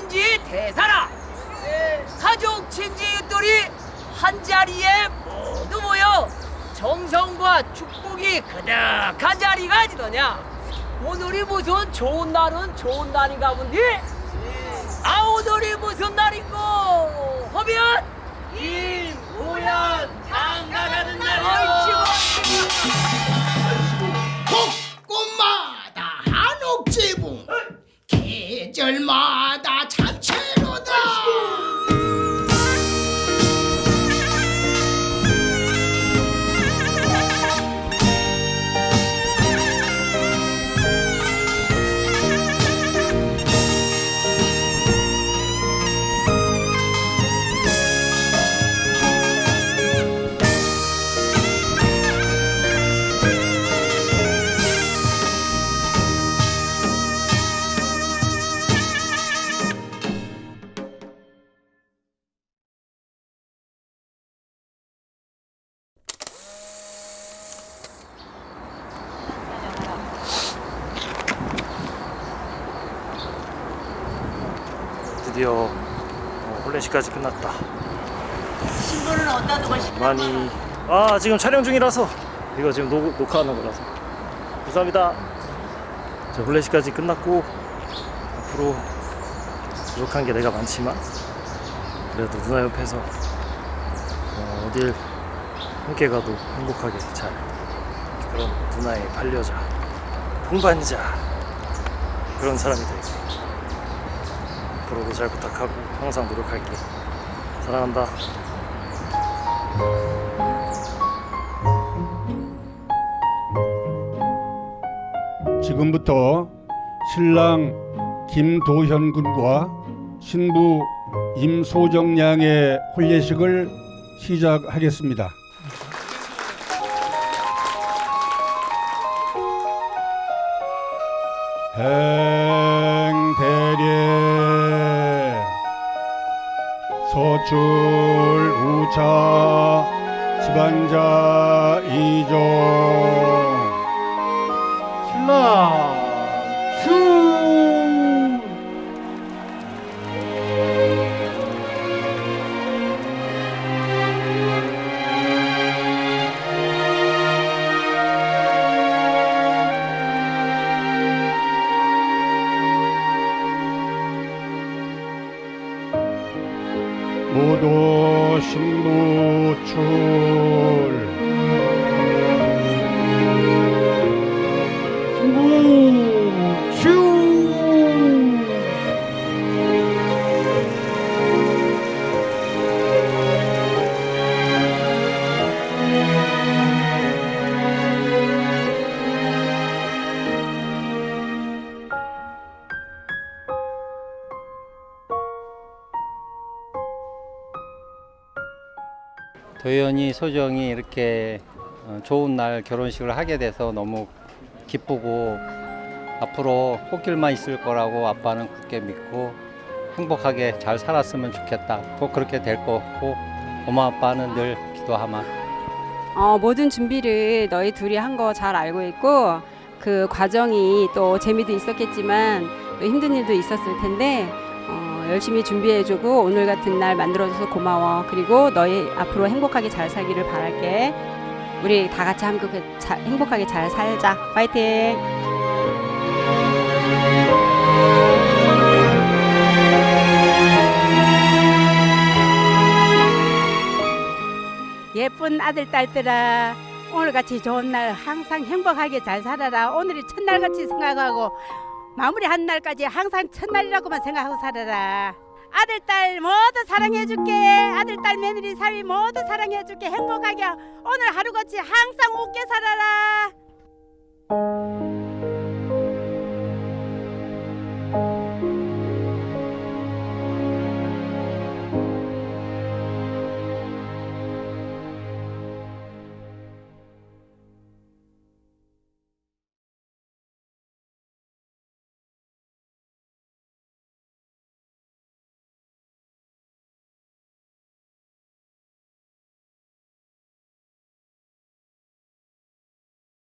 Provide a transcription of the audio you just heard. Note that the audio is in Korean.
전지 대사라. 가족 친지 윯들이 한자리에 모두 모여 정성과 축복이 그득한 자리가 아니더냐. 오늘이 무슨 좋은 날은 좋은 날인가 본데 아 오늘이 무슨 날이고? 허면 이무연 장가라는 날이오. 뭐. 꽃마다 한옥지붕 계절마다 드디어 어, 홀레시까지 끝났다. 신부는 어디다 두고 싶 많이. 아 지금 촬영 중이라서. 이거 지금 녹, 녹화하는 거라서. 감사합니다. 자 홀레시까지 끝났고 앞으로 부족한 게 내가 많지만 그래도 누나 옆에서 어, 어딜 함께 가도 행복하게 잘 그런 누나의 반려자 동반자 그런 사람이 되게 앞으로도 잘 부탁하고 항상 노력할게 사랑한다. 지금부터 신랑 김도현 군과 신부 임소정 양의 혼례식을 시작하겠습니다. 행대례 서출 우차 집안자 이종. 신라 16초 도연이 소정이 이렇게 어, 좋은 날 결혼식을 하게 돼서 너무 기쁘고 앞으로 꽃길만 있을 거라고 아빠는 굳게 믿고 행복하게 잘 살았으면 좋겠다. 꼭 그렇게 될 거고 엄마 아빠는 늘 기도하마. 어, 모든 준비를 너희 둘이 한 거 잘 알고 있고 그 과정이 또 재미도 있었겠지만 또 힘든 일도 있었을 텐데 어, 열심히 준비해주고 오늘 같은 날 만들어줘서 고마워. 그리고 너희 앞으로 행복하게 잘 살기를 바랄게. 우리 다 같이 자- 행복하게 잘 살자. 파이팅! 예쁜 아들 딸들아 오늘같이 좋은 날 항상 행복하게 잘 살아라 오늘이 첫날같이 생각하고 마무리한 날까지 항상 첫날이라고만 생각하고 살아라. 아들 딸 모두 사랑해줄게. 아들 딸 며느리 사위 모두 사랑해줄게. 행복하게 오늘 하루같이 항상 웃게 살아라